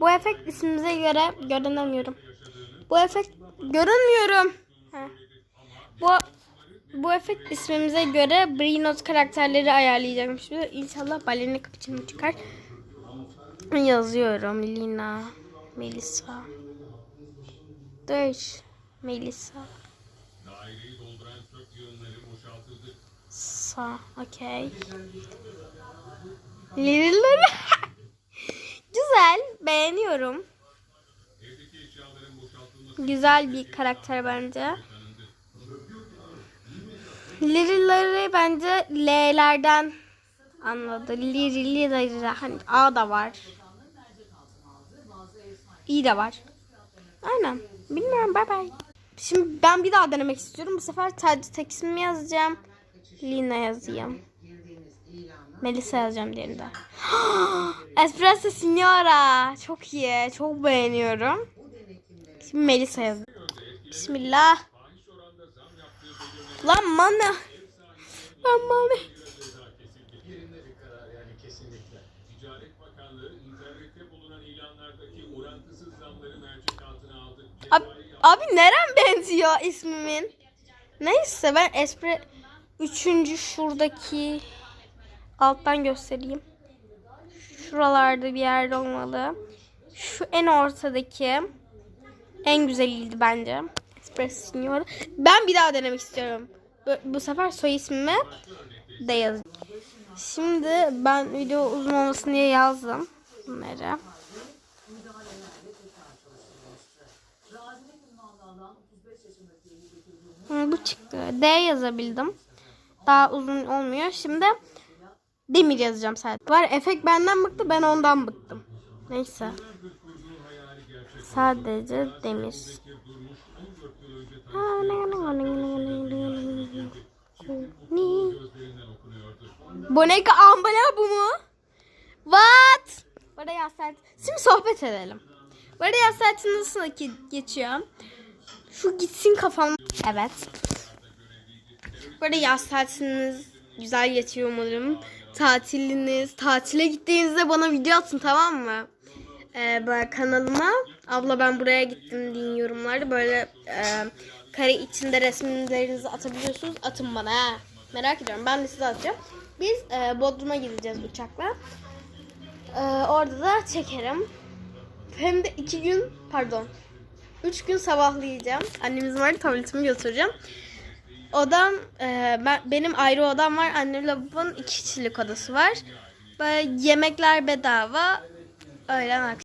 Bu efekt ismimize göre görünemiyorum. Bu efekt görünmüyorum. Bu bu efekt ismimize göre Brinos karakterleri ayarlayacakmış. İnşallah balerina kapıçını çıkar. Yazıyorum Lina, Melissa. Dur. Melissa. Sa, okey. Lilileri. Beğeniyorum. Güzel bir karakter bence. Lirileri bence L'lerden anladı. Liri, liri, hani A da var. İ de var. Aynen. Bilmiyorum. Bay bay. Şimdi ben bir daha denemek istiyorum. Bu sefer sadece tek ismimi yazacağım. Lina yazayım. Melisa yazacağım diğerinde. Espresso Signora. Çok iyi. Çok beğeniyorum. Şimdi Melisa yazayım. Bismillah. Lan mana. Lan mana. Abi, abi nerem benziyor ismimin? Neyse ben espre üçüncü şuradaki alttan göstereyim. Şuralarda bir yerde olmalı. Şu en ortadaki en güzeliydi bence. Espresso Signora. Ben bir daha denemek istiyorum. Bu, sefer soy ismimi de yazayım. Şimdi ben video uzun olmasın diye yazdım bunları. Bu çıktı. D yazabildim. Daha uzun olmuyor. Şimdi demir yazacağım sadece. Var efekt benden bıktı ben ondan bıktım. Neyse. Sadece demir. Boneka ambala bu mu? What? Burada yaz saati. Şimdi sohbet edelim. Burada yaz saati nasıl geçiyor? Şu gitsin kafam. Evet. Burada yaz tatiliniz güzel geçiyor umarım. Tatiliniz, tatile gittiğinizde bana video atın tamam mı? Ee, kanalıma abla ben buraya gittim deyin yorumlarda böyle e, kare içinde resimlerinizi atabiliyorsunuz. Atın bana ha. Merak ediyorum. Ben de size atacağım. Biz e, Bodrum'a gideceğiz uçakla. E, orada da çekerim. Hem de iki gün pardon Üç gün sabahlayacağım. Annemizin var tabletimi götüreceğim. Odam, e, ben, benim ayrı odam var. Annemle babamın iki kişilik odası var. Böyle yemekler bedava. Öğlen akşam.